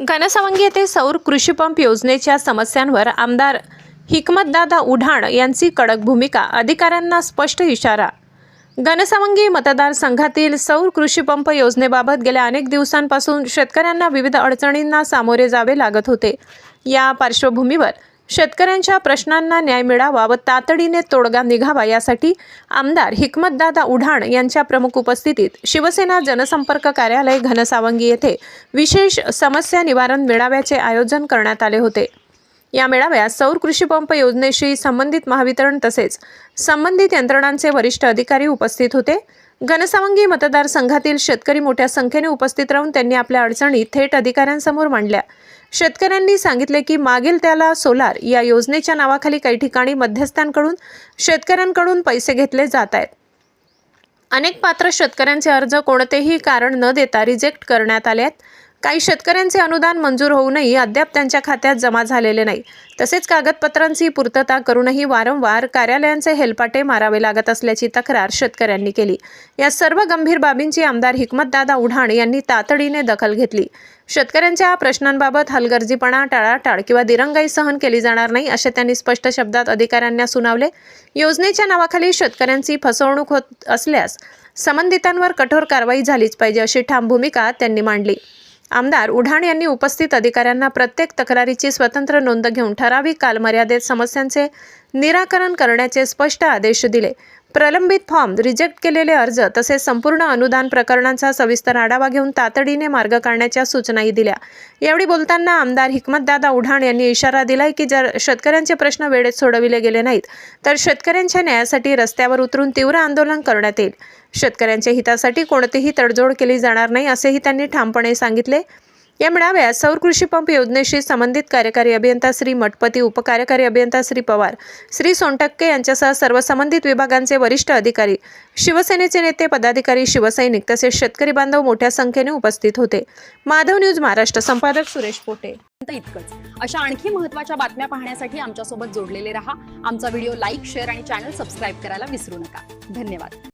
घनसवंगी येथे सौर कृषीपंप योजनेच्या समस्यांवर आमदार हिकमतदादा उढाण यांची कडक भूमिका अधिकाऱ्यांना स्पष्ट इशारा. घनसवंगी मतदारसंघातील सौर कृषीपंप योजनेबाबत गेल्या अनेक दिवसांपासून शेतकऱ्यांना विविध अडचणींना सामोरे जावे लागत होते. या पार्श्वभूमीवर शेतकऱ्यांच्या प्रश्नांना न्याय मिळावा व तातडीने तोडगा निघावा यासाठी आमदार हिकमतदादा उढाण यांच्या प्रमुख उपस्थितीत शिवसेना जनसंपर्क कार्यालय घनसावंगी येथे विशेष समस्या निवारण मेळाव्याचे आयोजन करण्यात आले होते. या मेळाव्यात सौर कृषीपंप योजनेशी संबंधित महावितरण तसेच संबंधित यंत्रणांचे वरिष्ठ अधिकारी उपस्थित होते. घनसावंगी मतदारसंघातील शेतकरी मोठ्या संख्येने उपस्थित राहून त्यांनी आपल्या अडचणी थेट अधिकाऱ्यांसमोर मांडल्या. शेतकऱ्यांनी सांगितले की मागील त्याला सोलार या योजनेच्या नावाखाली काही ठिकाणी मध्यस्थांकडून शेतकऱ्यांकडून पैसे घेतले जात आहेत. अनेक पात्र शेतकऱ्यांचे अर्ज कोणतेही कारण न देता रिजेक्ट करण्यात आले आहेत. काही शेतकऱ्यांचे अनुदान मंजूर होऊनही अद्याप त्यांच्या खात्यात जमा झालेले नाही. तसेच कागदपत्रांची पूर्तता करूनही वारंवार कार्यालयांचे हेलपाटे मारावे लागत असल्याची तक्रार शेतकऱ्यांनी केली. या सर्व गंभीर बाबींची आमदार हिकमतदादा उढाण यांनी तातडीने दखल घेतली. शेतकऱ्यांच्या प्रश्नांबाबत हलगर्जीपणा टाळाटाळ किंवा दिरंगाई सहन केली जाणार नाही असे त्यांनी स्पष्ट शब्दात अधिकाऱ्यांना सुनावले. योजनेच्या नावाखाली शेतकऱ्यांची फसवणूक होत असल्यास संबंधितांवर कठोर कारवाई झालीच पाहिजे अशी ठाम भूमिका त्यांनी मांडली. आमदार उढाण यांनी उपस्थित अधिकाऱ्यांना प्रत्येक तक्रारीची स्वतंत्र नोंद घेऊन ठराविक कालमर्यादेत समस्यांचे निराकरण करण्याचे स्पष्ट आदेश दिले. प्रलंबित फॉर्म रिजेक्ट केलेले अर्ज तसेच संपूर्ण अनुदान प्रकरणांचा सविस्तर आढावा घेऊन तातडीने मार्ग काढण्याच्या सूचनाही दिल्या. यावेळी बोलताना आमदार हिकमतदादा उढाण यांनी इशारा दिलाय की जर शेतकऱ्यांचे प्रश्न वेळेत सोडविले गेले नाहीत तर शेतकऱ्यांच्या न्यायासाठी रस्त्यावर उतरून तीव्र आंदोलन करण्यात येईल. शेतकऱ्यांच्या हितासाठी कोणतीही तडजोड केली जाणार नाही असेही त्यांनी ठामपणे सांगितले. या मेळाव्यात सौर कृषी पंप योजनेशी संबंधित कार्यकारी अभियंता श्री मठपती उपकार्यकारी अभियंता श्री पवार श्री सोनटक्के यांच्यासह सर्व संबंधित विभागांचे वरिष्ठ अधिकारी शिवसेनेचे नेते पदाधिकारी शिवसैनिक तसेच शेतकरी बांधव मोठ्या संख्येने उपस्थित होते. माधव न्यूज महाराष्ट्र संपादक सुरेश पोटे. इतकंच. अशा आणखी महत्त्वाच्या बातम्या पाहण्यासाठी आमच्यासोबत जोडलेले रहा. आमचा व्हिडिओ लाईक शेअर आणि चॅनल सबस्क्राईब करायला विसरू नका. धन्यवाद.